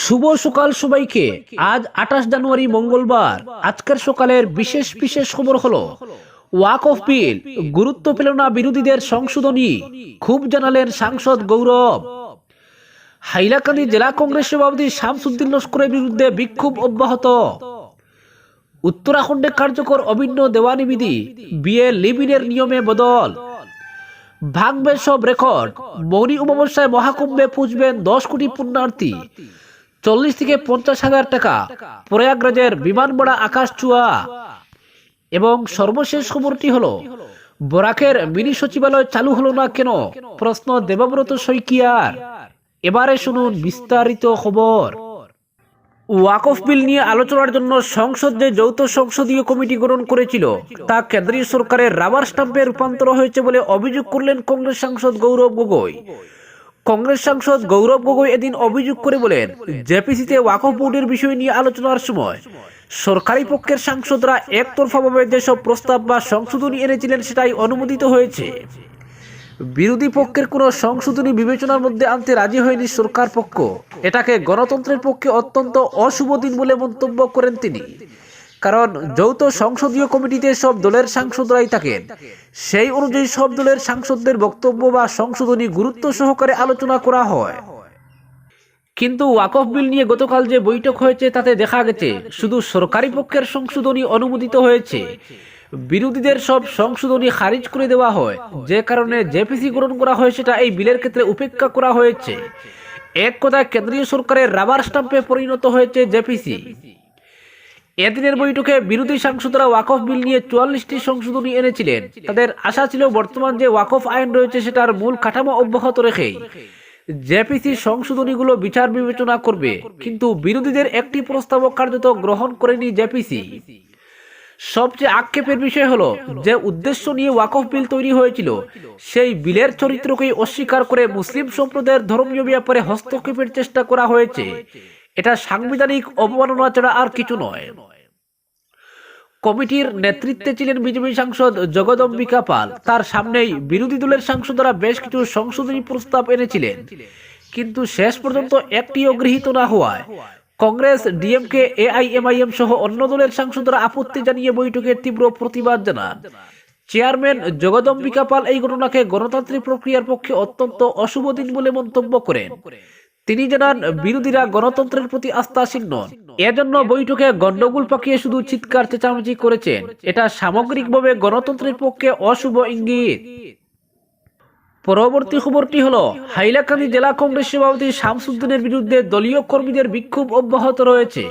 শুভ সকাল সবাইকে। আজ আঠাশ জানুয়ারি মঙ্গলবার। আজকের সকালের বিশেষ বিশেষ খবর হলো, ওয়াক অফ বিল গুরুত্ব পেল না বিরোধীদের সংশোধনী, খুব জানালেন সাংসদ গৌরব। হাইলাকান্দি জেলা কংগ্রেস সভাপতি শামসুদ্দিন লস্করের বিরুদ্ধে বিক্ষোভ অব্যাহত। উত্তরাখণ্ডে কার্যকর অভিন্ন দেওয়ানি বিধি, বিয়ে লিবিনের নিয়মে বদল। ভাঙবে সব রেকর্ড মৌনী অমাবস্যায় মহাকুম্ভে পুজবেন দশ কোটি পুণ্যার্থী। চল্লিশ থেকে পঞ্চাশ হাজার টাকা। প্রয়াগরাজের বিমান ভাড়া আকাশ চুয়া এবং সর্বশেষ খবরটি হলো, বরাকের মিনি সচিবালয় চালু হলো না কেন? প্রশ্ন দেবব্রত শইকিয়ার। এবারে শুনুন বিস্তারিত খবর। ওয়াকফ বিল নিয়ে আলোচনার জন্য সংসদ যে যৌথ সংসদীয় কমিটি গঠন করেছিল, তা কেন্দ্রীয় সরকারের রাবার স্টাম্পে রূপান্তর হয়েছে বলে অভিযোগ করলেন কংগ্রেস সাংসদ গৌরব গগৈ। কংগ্রেস সাংসদ গৌরব গগৈ এদিন অভিযোগ করে বলেন, জেপিসিতে ওয়াকফ বোর্ডের বিষয় নিয়ে আলোচনার সময় সরকারি পক্ষের সাংসদরা একতরফাভাবে যেসব প্রস্তাব বা সংশোধনী এনেছিলেন সেটাই অনুমোদিত হয়েছে। বিরোধী পক্ষের কোনো সংশোধনী বিবেচনার মধ্যে আনতে রাজি হয়নি সরকার পক্ষ। এটাকে গণতন্ত্রের পক্ষে অত্যন্ত অশুভ দিন বলে মন্তব্য করেন তিনি। কারণ যৌথ সংসদীয় কমিটিতে সব দলের সাংসদরাই থাকেন। সেই অনুযায়ী সব দলের সাংসদদের বক্তব্য বা সংশোধনী গুরুত্ব সহকারে আলোচনা করা হয়। কিন্তু ওয়াকফ বিল নিয়ে গতকাল যে বৈঠক হয়েছে, তাতে দেখা গেছে শুধু সরকারি পক্ষের সংশোধনী অনুমোদিত হয়েছে। বিরোধীদের সব সংশোধনী খারিজ করে দেওয়া হয়। যে কারণে জেপিসি গ্রহণ করা হয়, সেটা এই বিলের ক্ষেত্রে উপেক্ষা করা হয়েছে। এক কথায় কেন্দ্রীয় সরকারের রাবার স্টাম্পে পরিণত হয়েছে জেপিসি। এদিনের বৈঠকে বিরোধী সাংসদরা ওয়াকফ বিল নিয়ে চুয়াল্লিশটি সংশোধনী এনেছিলেন। তাদের আশা ছিল বর্তমান যে ওয়াকফ আইন রয়েছে সেটার মূল কাঠামো অব্যাহত রেখেই জেপিসি সংশোধনীগুলো বিচার বিবেচনা করবে। কিন্তু বিরোধীদের একটি প্রস্তাবও কার্যত গ্রহণ করেনি জেপিসি। সবচেয়ে আক্ষেপের বিষয় হলো, যে উদ্দেশ্য নিয়ে ওয়াকফ বিল তৈরি হয়েছিল, সেই বিলের চরিত্রকেই অস্বীকার করে মুসলিম সম্প্রদায়ের ধর্মীয় ব্যাপারে হস্তক্ষেপের চেষ্টা করা হয়েছে। এটা সাংবিধানিক অবমাননা ছাড়া আর কিছু নয়। কমিটির নেতৃত্বে ছিলেন বিজেপি সাংসদ জগদম্বিকা পাল। তার সামনেই বিরোধী দলের সাংসদরা বেশ কিছু সংশোধনী প্রস্তাব এনেছিলেন। কিন্তু শেষ পর্যন্ত একটিও গৃহীত না হওয়ায় কংগ্রেস, ডিএমকে, এআইএমআইএম সহ অন্য দলের সাংসদরা আপত্তি জানিয়ে বৈঠকের তীব্র প্রতিবাদ জানান। চেয়ারম্যান জগদম্বিকা পাল এই ঘটনাকে গণতান্ত্রিক প্রক্রিয়ার পক্ষে অত্যন্ত অশুভ দিন বলে মন্তব্য করেন। তিনি জানান বিরোধীরা গণতন্ত্রের প্রতি আস্থাশীল নন, এজন্য বৈঠকে গন্ডগোল পাকিয়ে শুধু চিৎকার চেঁচামেচি করেছেন। এটা সামগ্রিকভাবে গণতন্ত্রের পক্ষে অশুভ ইঙ্গিত। পরবর্তী খবরটি হল, হাইলাকান্দি জেলা কংগ্রেস সভাপতি শামসুদ্দিনের বিরুদ্ধে দলীয় কর্মীদের বিক্ষোভ অব্যাহত রয়েছে।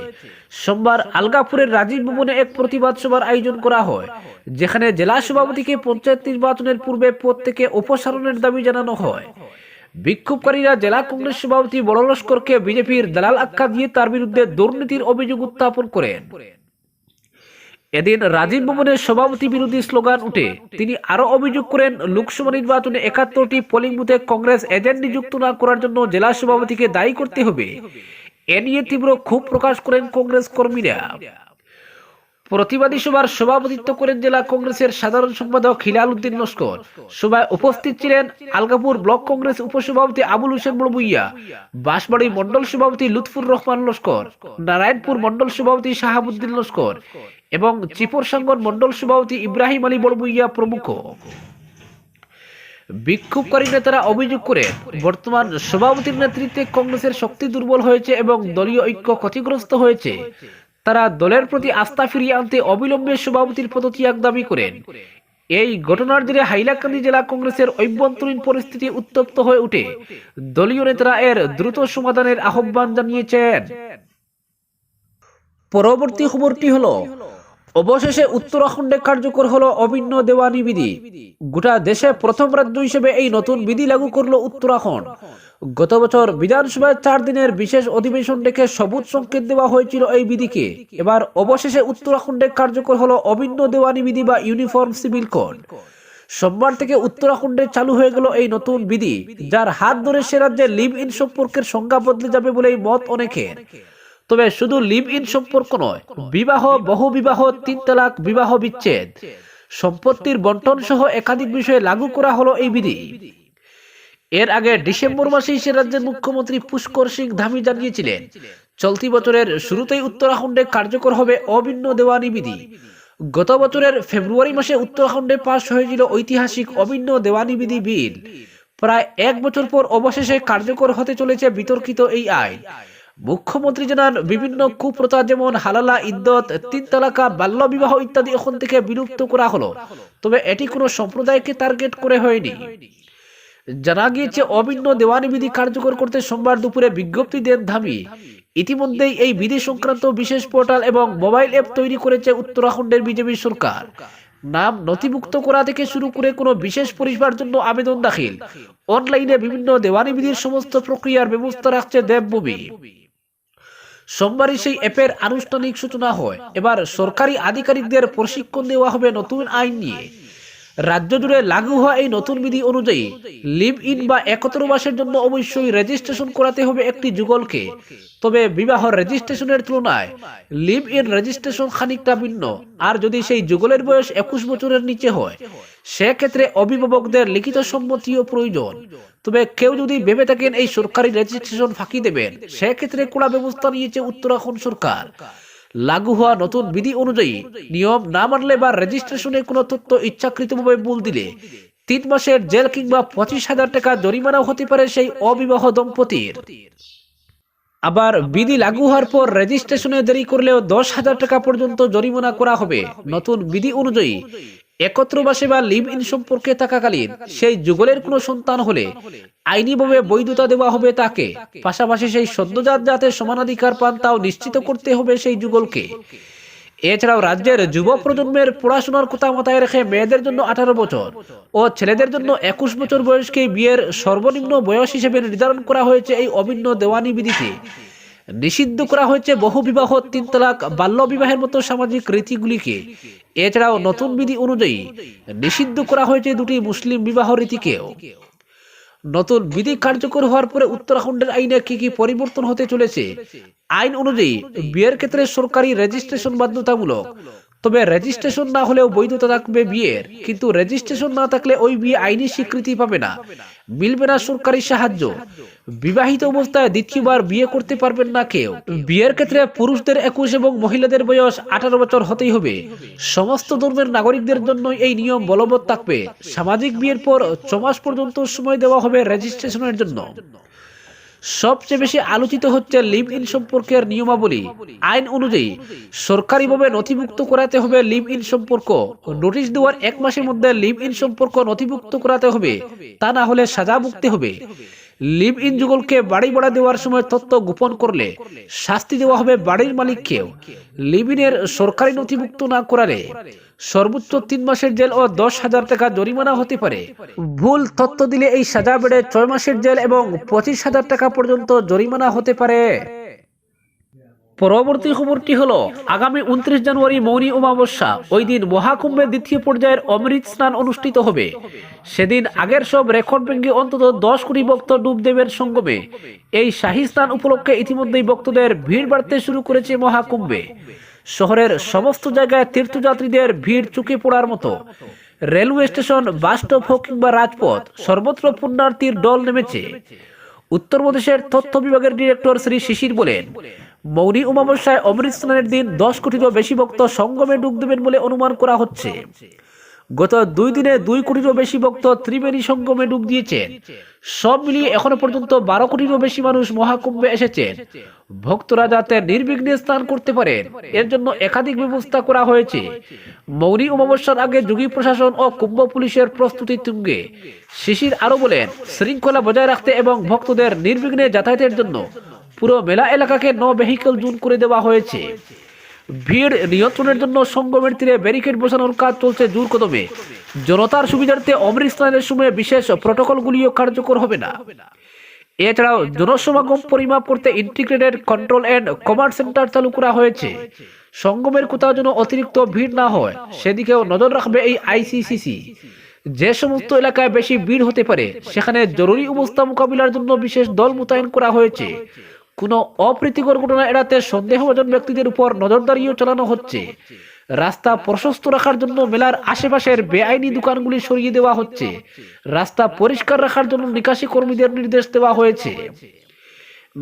সোমবার আলগাপুরের রাজীব ভবনে এক প্রতিবাদ সভার আয়োজন করা হয়, যেখানে জেলা সভাপতিকে পঞ্চায়েত নির্বাচনের পূর্বে পদ থেকে অপসারণের দাবি জানানো হয়। বিক্ষোভকারীরা জেলা কংগ্রেস সভাপতি বড় লস্করকে বিজেপির দালাল আখ্যা দিয়ে তার বিরুদ্ধে দুর্নীতির অভিযোগ উত্থাপন করেন। এদিন রাজীব ভবনের সভাপতি বিরোধী স্লোগান উঠে, তিনি আরও অভিযোগ করেন, লোকসভা নির্বাচনে একাত্তরটি পোলিং বুথে কংগ্রেস এজেন্ট নিযুক্ত না করার জন্য জেলা সভাপতিকে দায়ী করতে হবে। এ নিয়ে তীব্র ক্ষোভ প্রকাশ করেন কংগ্রেস কর্মীরা। প্রতিবাদী সভার সভাপতিত্ব করেন জেলা কংগ্রেসের সাধারণ সম্পাদক হিলাল উদ্দিন লস্কর। সভায় উপস্থিত ছিলেন আলগাপুর ব্লক কংগ্রেস উপসভাপতি আবুল হোসেন বড়বুইয়া, বাঁশবাড়ি মন্ডল সভাপতি লুৎফুর রহমান লস্কর, নারায়ণপুর মন্ডল সভাপতি শাহাবুদ্দিন লস্কর এবং চিপর সাঙ্গন মন্ডল সভাপতি ইব্রাহিম আলী বড়বুইয়া প্রমুখ। বিক্ষোভকারী নেতারা অভিযোগ করে, বর্তমান সভাপতির নেতৃত্বে কংগ্রেসের শক্তি দুর্বল হয়েছে এবং দলীয় ঐক্য ক্ষতিগ্রস্ত হয়েছে। তারা দলের প্রতি আস্থা ফিরিয়ে আনতে অবিলম্বে সভাপতির পদত্যাগ দাবি করেন। এই ঘটনার জেরে হাইলাকান্দি জেলা কংগ্রেসের অভ্যন্তরীণ পরিস্থিতি উত্তপ্ত হয়ে উঠে। দলীয় নেতারা এর দ্রুত সমাধানের আহ্বান জানিয়েছেন। পরবর্তী খবরটি হলো অবশেষে উত্তরাখণ্ডে কার্যকর হলো অভিন্ন দেওয়ানি বিধি। গোটা দেশে প্রথম রাজ্য হিসেবে এই নতুন বিধি লাগু করল উত্তরাখণ্ড। গত বছর বিধানসভায় চার দিনের বিশেষ অধিবেশন ডেকে সবুজ সংকেত দেওয়া হয়েছিল এই বিধিকে। এবার অবশেষে উত্তরাখণ্ডে কার্যকর হলো অভিন্ন দেওয়ানি বিধি বা ইউনিফর্ম সিভিল কোড। সোমবার থেকে উত্তরাখণ্ডে চালু হয়ে গেল এই নতুন বিধি, যার হাত ধরে সে রাজ্যে লিভ ইন সম্পর্কের সংজ্ঞা বদলে যাবে বলেই মত অনেকের। তবে শুধু লিভ ইন সম্পর্ক নয়, বিবাহ বহু বিবাহ তিন তালাক, বিবাহ বিচ্ছেদ। সম্পত্তির বন্টন সহ একাধিক বিষয়ে লাগু করা হলো এই বিধি। এর আগে ডিসেম্বর মাসে সে রাজ্যের মুখ্যমন্ত্রী পুষ্কর সিং ধামি জানিয়েছিলেন, চলতি বছরের শুরুতেই উত্তরাখণ্ডে কার্যকর হবে অভিন্ন দেওয়ানি বিধি। গত বছরের ফেব্রুয়ারি মাসে উত্তরাখণ্ডে পাশ হয়েছিল ঐতিহাসিক অভিন্ন দেওয়ানি বিধি বিল। প্রায় এক বছর পর অবশেষে কার্যকর হতে চলেছে বিতর্কিত এই আইন। মুখ্যমন্ত্রী জানান বিভিন্ন কুপ্রথা যেমন হালালা, ইদ্যত তিন তালাকা বাল্য বিবাহ ইত্যাদি এখন থেকে বিলুপ্ত করা হলো। তবে এটি কোনো সম্প্রদায়কে টার্গেট করে হয়নি। জানা গিয়েছে, অভিন্ন দেওয়ানি বিধি কার্যকর করতে সোমবার দুপুরে বিজ্ঞপ্তি দেন ধামি। ইতিমধ্যেই এই বিধি সংক্রান্ত বিশেষ পোর্টাল এবং মোবাইল অ্যাপ তৈরি করেছে উত্তরাখণ্ডের বিজেপি সরকার। নাম নথিভুক্ত করা থেকে শুরু করে কোনো বিশেষ পরিষেবার জন্য আবেদন দাখিল। অনলাইনে বিভিন্ন দেওয়ানি বিধির সমস্ত প্রক্রিয়ার ব্যবস্থা রাখছে দেবভূমি। সোমবারই সেই অ্যাপের আনুষ্ঠানিক সূচনা হয়। এবার সরকারি আধিকারিকদের প্রশিক্ষণ দেওয়া হবে নতুন আইন নিয়ে। রাজ্য জুড়ে লাগু হওয়া এই নতুন বিধি অনুযায়ী লিভ ইন বা একত্র মাসের জন্য অবশ্যই রেজিস্ট্রেশন করাতে হবে একটি যুগলকে। তবে বিবাহ রেজিস্ট্রেশনের তুলনায় লিভ ইন রেজিস্ট্রেশন খানিকটা ভিন্ন। আর যদি সেই যুগলের বয়স একুশ বছরের নিচে হয়, সেক্ষেত্রে অভিভাবকদের লিখিত সম্মতিও প্রয়োজন। তবে কেউ যদি ভেবে থাকেন এই সরকারি রেজিস্ট্রেশন ফাঁকি দেবেন, সেক্ষেত্রে কড়া ব্যবস্থা নিয়েছে উত্তরাখণ্ড সরকার। লাগু হওয়া নতুন বিধি অনুযায়ী নিয়ম না মানলে বা রেজিস্ট্রেশনে কোনো তথ্য ইচ্ছাকৃতভাবে ভুল দিলে তিন মাসের জেল কিংবা পঁচিশ হাজার টাকা জরিমানাও হতে পারে সেই অবিবাহ দম্পতির। আবার বিধি লাগু হওয়ার পর রেজিস্ট্রেশনে দেরি করলেও দশ হাজার টাকা পর্যন্ত জরিমানা করা হবে। নতুন বিধি অনুযায়ী একত্রবাসে বা লিভ ইন সম্পর্কে থাকাকালীন সেই যুগলের কোনো সন্তান হলে আইনিভাবে বৈধতা দেওয়া হবে তাকে। পাশাপাশি সেই সদ্যজাত যাতে সমানাধিকার পান তাও নিশ্চিত করতে হবে সেই যুগলকে। এছাড়াও রাজ্যের যুব প্রজন্মের পড়াশোনার কথা মাথায় রেখে মেয়েদের জন্য আঠারো বছর ও ছেলেদের জন্য একুশ বছর বয়সকে বিয়ের সর্বনিম্ন বয়স হিসেবে নির্ধারণ করা হয়েছে এই অভিন্ন দেওয়ানি বিধিতে। নিষিদ্ধ করা হয়েছে বহু বিবাহ, তিন তালাক, বাল্য বিবাহের মতো সামাজিক রীতিগুলিকে। এছাড়াও নতুন বিধি অনুযায়ী নিষিদ্ধ করা হয়েছে দুটি মুসলিম বিবাহ রীতিকেও। নতুন বিধি কার্যকর হওয়ার পরে উত্তরাখণ্ডের আইনে কি কি পরিবর্তন হতে চলেছে? আইন অনুযায়ী বিয়ের ক্ষেত্রে সরকারি রেজিস্ট্রেশন বাধ্যতামূলক তবে রেজিস্ট্রেশন না হলেও বৈধতা থাকবে বিয়ের। কিন্তু রেজিস্ট্রেশন না থাকলে ওই বিয়ে আইনি স্বীকৃতি পাবে না। মিলবে না সরকারি সাহায্য। বিবাহিত অবস্থায় দ্বিতীয়বার বিয়ে করতে পারবেন না কেউ। বিয়ের ক্ষেত্রে পুরুষদের একুশ এবং মহিলাদের বয়স আঠারো বছর হতেই হবে। সমস্ত ধর্মের নাগরিকদের জন্য এই নিয়ম বলবৎ থাকবে। সামাজিক বিয়ের পর ছ মাস পর্যন্ত সময় দেওয়া হবে রেজিস্ট্রেশনের জন্য। সবচেয়ে বেশি আলোচিত হচ্ছে লিভ ইন সম্পর্কের নিয়মাবলী। আইন অনুযায়ী সরকারিভাবে নথিভুক্ত করাতে হবে লিভ ইন সম্পর্ক। নোটিশ দেওয়ার এক মাসের মধ্যে লিভ ইন সম্পর্ক নথিভুক্ত করাতে হবে। তা না হলে সাজা মুক্তি হবে। লিভ ইন যুগলকে বাড়ি ভাড়া দেওয়ার সময় তথ্য গোপন করলে শাস্তি দেওয়া হবে বাড়ির মালিককেও। লিভ ইনের সরকারি নথিভুক্ত না করালে সর্বোচ্চ তিন মাসের জেল ও দশ হাজার টাকা জরিমানা হতে পারে। ভুল তথ্য দিলে এই সাজা বেড়ে ছয় মাসের জেল এবং পঁচিশ হাজার টাকা পর্যন্ত জরিমানা হতে পারে। পরবর্তী খবরটি হলো, আগামী উনত্রিশ জানুয়ারি মৌনী অমাবস্যা, ওই দিন মহাকুম্ভের দ্বিতীয় পর্যায়ের অমৃত স্নান অনুষ্ঠিত হবে। সেদিন আগের সব রেকর্ড ভেঙে অন্তত দশ কোটি ভক্ত ডুব দেবের সঙ্গমে। এই শাহী স্নান উপলক্ষে ইতিমধ্যেই ভক্তদের ভিড় বাড়তে শুরু করেছে মহাকুম্ভে। শহরের সমস্ত জায়গায় তীর্থযাত্রীদের ভিড় চুকে পড়ার মতো। রেলওয়ে স্টেশন, বাস স্টপ হোক কিংবা রাজপথ, সর্বত্র পুণ্যার্থীর দল নেমেছে। উত্তরপ্রদেশের তথ্য বিভাগের ডিরেক্টর শ্রী শিশির বলেন মৌনী অমাবস্যায় অমৃত স্নানের দিন দশ কোটিরও বেশি ভক্ত সঙ্গমে ডুব দেবেন বলে অনুমান করা হচ্ছে। গত দুই দিনে দুই কোটিরও বেশি ভক্ত ত্রিবেণী সঙ্গমে ডুব দিয়েছেন। সব মিলিয়ে এখনও পর্যন্ত বারো কোটিরও বেশি মানুষ মহাকুম্ভে এসেছেন ভক্তরা যাতে নির্বিঘ্নে স্নান করতে পারেন, এর জন্য একাধিক ব্যবস্থা করা হয়েছে। মৌনী অমাবস্যার আগে যোগী প্রশাসন ও কুম্ভ পুলিশের প্রস্তুতি তুঙ্গে। শিশির আরও বলেন, শৃঙ্খলা বজায় রাখতে এবং ভক্তদের নির্বিঘ্নে যাতায়াতের জন্য পুরো মেলা এলাকাকে ন ভেহিকল জুন করে দেওয়া হয়েছে। ভিড় নিয়ন্ত্রণের জন্য সঙ্গমের তীরে ব্যারিকেড বসানোর কাজ চলছে জোর কদমে। জনতার সুবিধার্থে অমৃত স্নানের সময় বিশেষ প্রটোকলগুলিও কার্যকর হবে না। এছাড়াও জনসমাগম পরিমাপ করতে integrated control and command centre চালু করা হয়েছে। সঙ্গমের কোথাও যেন অতিরিক্ত ভিড় না হয়, সেদিকেও নজর রাখবে এই আইসিসিসি যে সমস্ত এলাকায় বেশি ভিড় হতে পারে, সেখানে জরুরি অবস্থা মোকাবিলার জন্য বিশেষ দল মোতায়েন করা হয়েছে। কোনো অপ্রীতিকর ঘটনা এড়াতে সন্দেহভাজন ব্যক্তিদের উপর নজরদারিও চালানো হচ্ছে। রাস্তা প্রশস্ত রাখার জন্য মেলার আশেপাশের বেআইনি দোকানগুলি সরিয়ে দেওয়া হচ্ছে। রাস্তা পরিষ্কার রাখার জন্য নিকাশি কর্মীদের নির্দেশ দেওয়া হয়েছে।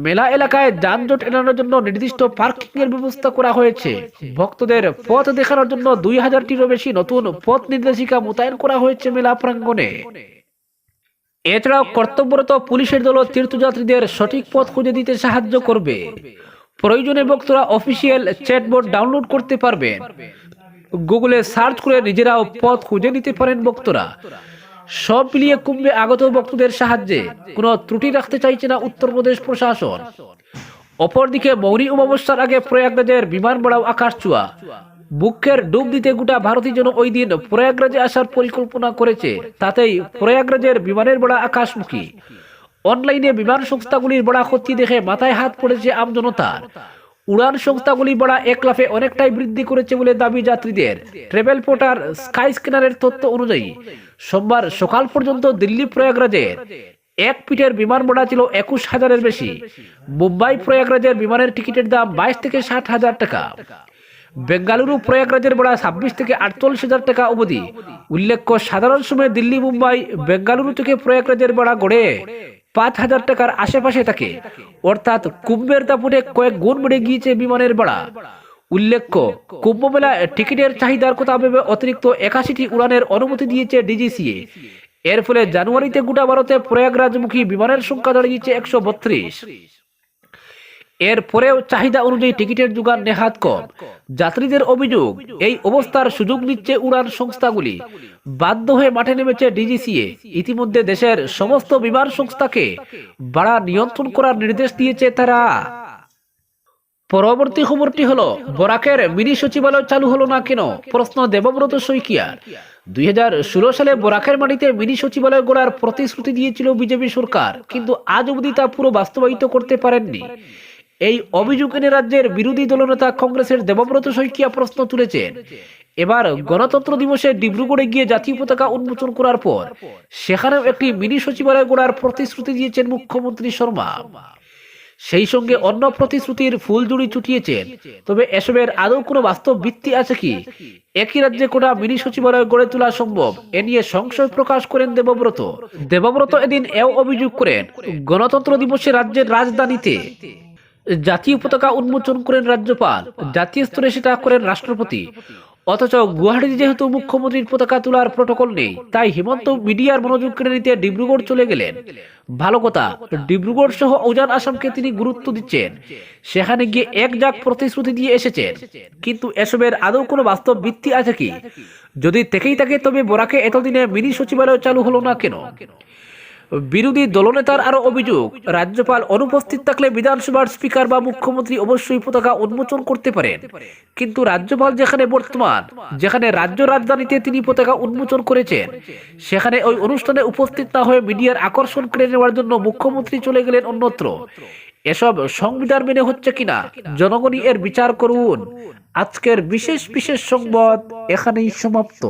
মেলা এলাকায় যানজট এড়ানোর জন্য নির্দিষ্ট পার্কিং এর ব্যবস্থা করা হয়েছে। ভক্তদের পথ দেখানোর জন্য দুই হাজারটিরও বেশি নতুন পথ নির্দেশিকা মোতায়েন করা হয়েছে মেলা প্রাঙ্গণে। এছাড়াও কর্তব্যরত পুলিশের দল তীর্থযাত্রীদের সঠিক পথ খুঁজে দিতে সাহায্য করবে। প্রয়োজনে বক্তরা অফিসিয়াল চ্যাটবোর্ড ডাউনলোড করতে পারবেন গুগলে সার্চ করে নিজেরাও পথ খুঁজে নিতে পারেন বক্তরা সব মিলিয়ে কুম্ভে আগত বক্তদের সাহায্যে কোনো ত্রুটি রাখতে চাইছে না উত্তরপ্রদেশ প্রশাসন। অপরদিকে মৌরি অমাবস্যার আগে প্রয়াগরাজের বিমান বড়াও আকাশ চুয়া বুকের ডুব দিতে গোটা ভারতীয় জন ওই দিন প্রয়াগরাজে আসার পরিকল্পনা করেছে। তাতেই প্রয়াগরাজের বিমানের বড়া আকাশমুখী। অনলাইনে বিমান সংস্থাগুলির বড়া ক্ষতি দেখে মাথায় হাত পড়েছে আমজনতার উড়ান সংস্থাগুলি বড়া এক লাফে অনেকটাই বৃদ্ধি করেছে বলে দাবি যাত্রীদের। ট্রেভেল পোর্টার স্কাই স্ক্যানারের তথ্য অনুযায়ী, সোমবার সকাল পর্যন্ত দিল্লি প্রয়াগরাজের এক পিটের বিমান ভাড়া ছিল একুশ হাজারের বেশি। মুম্বাই প্রয়াগরাজের বিমানের টিকিটের দাম বাইশ থেকে ষাট হাজার টাকা। বেঙ্গালুরু প্রয়াগরাজের ভাড়া ছাব্বিশ থেকে আটচল্লিশ হাজার টাকা অবধি। উল্লেখ্য, সাধারণ সময়ে দিল্লি, মুম্বাই, বেঙ্গালুরু থেকে প্রয়াগরাজের ভাড়া গড়ে পাঁচ হাজার টাকার আশেপাশে থাকে। অর্থাৎ কুম্ভের দাপুটে কয়েক গুণ বেড়ে গিয়েছে বিমানের ভাড়া উল্লেখ্য কুম্ভ মেলা টিকিটের চাহিদার কথা ভেবে অতিরিক্ত একাশিটি উড়ানের অনুমতি দিয়েছে ডিজিসিএ। এর ফলে জানুয়ারিতে গোটা ভারতে প্রয়াগরাজমুখী বিমানের সংখ্যা দাঁড়িয়েছে একশো বত্রিশ। এর পরেও চাহিদা অনুযায়ী টিকিটের যোগান নেহাত কম। যাত্রীদের অভিযোগ, এই অবস্থার সুযোগ নিচ্ছে উড়ান সংস্থাগুলি। বাধ্য হয়ে মাঠে নেমেছে ডিজিসিএ। ইতিমধ্যে দেশের সমস্ত বিমান সংস্থাকে ভাড়া নিয়ন্ত্রণ করার নির্দেশ দিয়েছে তারা। পরবর্তী খবরটি হলো, বরাকের মিনি সচিবালয় চালু হলো না কেন? প্রশ্ন দেবব্রত শইকিয়ার দুই হাজার সালে বরাকের মাটিতে মিনি সচিবালয় গড়ার প্রতিশ্রুতি দিয়েছিল বিজেপি সরকার, কিন্তু আজ অবধি তা পুরো বাস্তবায়িত করতে পারেননি। এই অভিযোগ এনে রাজ্যের বিরোধী দলনেতা কংগ্রেসের দেবব্রত শইকিয়া প্রশ্ন তুলেছেন। এবার গণতন্ত্র দিবসে ডিব্রুগড়ে গিয়ে জাতীয় পতাকা উন্মোচন করার পর সেখানেও একটি মিনি সচিবালয় গড়ার প্রতিশ্রুতি দিয়েছেন মুখ্যমন্ত্রী শর্মা। সেই সঙ্গে অন্য প্রতিশ্রুতির ফুলজুড়ি চুটিয়েছেন। তবে এসবের আদৌ কোনো বাস্তব ভিত্তি আছে কি? একই রাজ্যে কোটা মিনি সচিবালয় গড়ে তোলা সম্ভব? এ নিয়ে সংশয় প্রকাশ করেন দেবব্রত। দেবব্রত এদিন এও অভিযোগ করেন, গণতন্ত্র দিবসে রাজ্যের রাজধানীতে জাতীয় পতাকা উন্মোচন করেন রাজ্যপাল, জাতীয় স্তরে সেটা করেন রাষ্ট্রপতি। অথচ গুয়াহাটিতে যেহেতু মুখ্যমন্ত্রীর পতাকা তোলার প্রটোকল নেই, তাই হিমন্ত মিডিয়ার মনোযোগ কেড়ে নিতে ডিব্রুগড় চলে গেলেন। ভালো কথা, ডিব্রুগড় সহ উজান আসামকে তিনি গুরুত্ব দিচ্ছেন। সেখানে গিয়ে এক যাক প্রতিশ্রুতি দিয়ে এসেছেন। কিন্তু এসবের আদৌ কোনো বাস্তব ভিত্তি আছে কি? যদি থেকেই থাকে, তবে বরাকে এতদিনে মিনি সচিবালয় চালু হলো না কেন? বিরোধী দলনেতার আরও অভিযোগ, রাজ্যপাল অনুপস্থিত থাকলে বিধানসভার স্পিকার বা মুখ্যমন্ত্রী অবশ্যই পতাকা উন্মোচন করতে পারেন। কিন্তু রাজ্যপাল যেখানে বর্তমান, যেখানে রাজ্য রাজধানীতে তিনি পতাকা উন্মোচন করেছেন, সেখানে ওই অনুষ্ঠানে উপস্থিত না হয়ে মিডিয়ার আকর্ষণ কেড়ে নেওয়ার জন্য মুখ্যমন্ত্রী চলে গেলেন অন্যত্র। এসব সংবিধান মেনে হচ্ছে কিনা, জনগণই এর বিচার করুন। আজকের বিশেষ বিশেষ সংবাদ এখানেই সমাপ্ত।